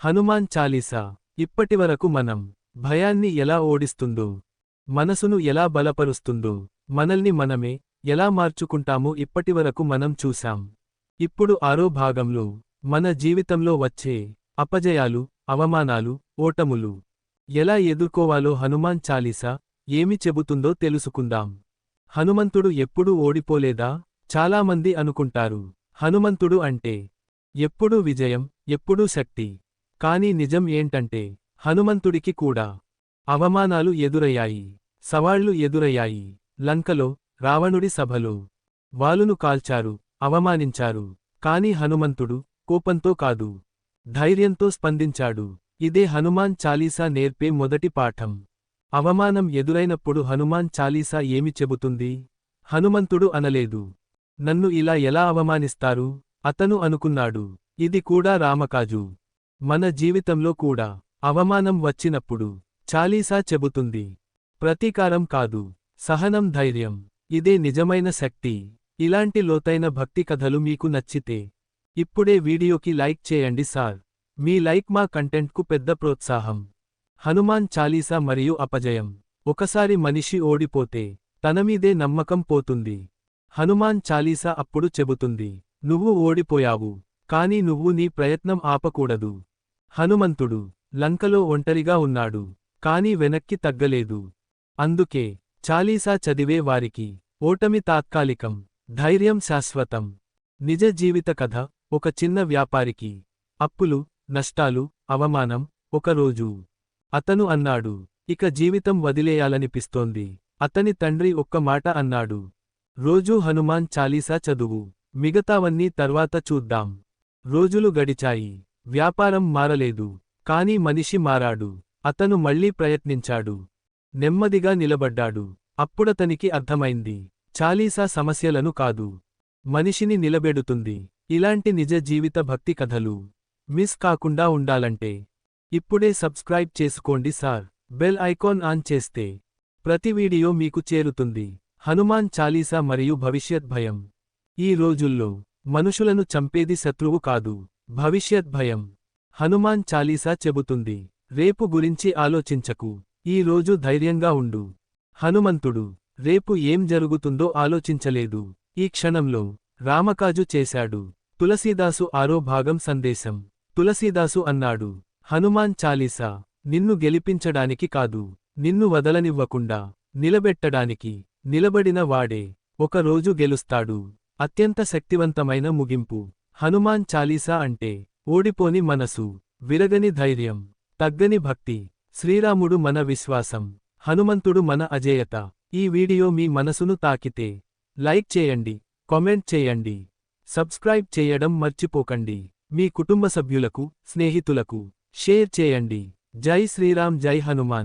హనుమాన్ చాలీసా ఇప్పటివరకు మనం భయాన్ని ఎలా ఓడిస్తుందో మనసును ఎలా బలపరుస్తుందో మనల్ని మనమే ఎలా మార్చుకుంటామో ఇప్పటివరకు మనం చూశాం. ఇప్పుడు ఆరో భాగంలో మన జీవితంలో వచ్చే అపజయాలు అవమానాలు ఓటములు. ఎలా ఎదుర్కోవాలో హనుమాన్ చాలీసా ఏమి చెబుతుందో తెలుసుకుందాం. హనుమంతుడు ఎప్పుడూ ఓడిపోలేదా? చాలామంది అనుకుంటారు. హనుమంతుడు అంటే ఎప్పుడూ విజయం ఎప్పుడూ శక్తి? కాని నిజం ఏంటంటే హనుమంతుడికి కూడా అవమానాలు ఎదురయ్యాయి. సవాళ్ళు ఎదురయ్యాయి. లంకలో రావణుడి సభలో వాలును కాల్చారు అవమానించారు. కాని హనుమంతుడు కోపంతో కాదు ధైర్యంతో స్పందించాడు. ఇదే హనుమాన్ చాలీసా నేర్పే మొదటి పాఠం. అవమానం ఎదురైనప్పుడు హనుమాన్ చాలీసా ఏమి చెబుతుంది? హనుమంతుడు అనలేదు. నన్ను ఇలా ఎలా అవమానిస్తారు? అతను అనుకున్నాడు. ఇది కూడా రామకాజు. మన జీవితంలో కూడా అవమానం వచ్చినప్పుడు చాలీసా చెబుతుంది. ప్రతీకారం కాదు సహనం ధైర్యం. ఇదే నిజమైన శక్తి. ఇలాంటి లోతైన భక్తి కథలు మీకు నచ్చితే ఇప్పుడే వీడియోకి లైక్ చేయండి సార్. మీ లైక్ మా కంటెంట్కు పెద్ద ప్రోత్సాహం. హనుమాన్ చాలీసా మరియు అపజయం. ఒకసారి మనిషి ఓడిపోతే తనమీదే నమ్మకం పోతుంది. హనుమాన్ చాలీసా అప్పుడు చెబుతుంది నువ్వు ఓడిపోయావు కాని నువ్వు నీ ప్రయత్నం ఆపకూడదు. హనుమంతుడు లంకలో ఒంటరిగా ఉన్నాడు కాని వెనక్కి తగ్గలేదు. అందుకే చాలీసా చదివే వారికి ఓటమి తాత్కాలికం ధైర్యం శాశ్వతం. నిజ జీవిత కథ ఒక చిన్న వ్యాపారికి. అప్పులు నష్టాలు అవమానం ఒకరోజు అతను అన్నాడు ఇక జీవితం వదిలేయాలనిపిస్తోంది. అతని తండ్రి ఒక్క మాట అన్నాడు రోజూ హనుమాన్ చాలీసా చదువు మిగతావన్నీ తర్వాత చూద్దాం. రోజులు గడిచాయి. వ్యాపారం మారలేదు కాని మనిషి మారాడు అతను మళ్ళీ ప్రయత్నించాడు నెమ్మదిగా నిలబడ్డాడు అప్పుడతనికి అర్థమైంది చాలీసా సమస్యలను కాదు మనిషిని నిలబెడుతుంది ఇలాంటి నిజ జీవిత భక్తి కథలు మిస్ కాకుండా ఉండాలంటే ఇప్పుడే సబ్స్క్రైబ్ చేసుకోండి సార్ బెల్ ఐకాన్ ఆన్ చేస్తే ప్రతి వీడియో మీకు చేరుతుంది హనుమాన్ చాలీసా మరియు భవిష్యత్ భయం ఈ రోజుల్లో మనుషులను చంపేది శత్రువు కాదు. భవిష్యత్ భయం. హనుమాన్ చాలీసా చెబుతుంది. రేపు గురించి ఆలోచించకు. ఈ రోజు ధైర్యంగా ఉండు. హనుమంతుడు రేపు ఏం జరుగుతుందో ఆలోచించలేదు. ఈ క్షణంలో రామకాజు చేశాడు. తులసీదాసు ఆరో భాగం సందేశం. తులసీదాసు అన్నాడు హనుమాన్ చాలీసా నిన్ను గెలిపించడానికి కాదు. నిన్ను వదలనివ్వకుండా నిలబెట్టడానికి నిలబడిన వాడే. ఒక రోజు గెలుస్తాడు. అత్యంత శక్తివంతమైన ముగింపు. హనుమాన్ చాలీసా అంటే ఓడిపోని మనసు విరగని ధైర్యం తగ్గని భక్తి శ్రీరాముడు మన విశ్వాసం హనుమంతుడు మన అజేయత. ఈ వీడియో మీ మనసును తాకితే లైక్ చేయండి కామెంట్ చేయండి సబ్స్క్రైబ్ చేయడం మర్చిపోకండి. మీ కుటుంబ సభ్యులకు స్నేహితులకు షేర్ చేయండి. జై శ్రీరామ్ జై హనుమాన్.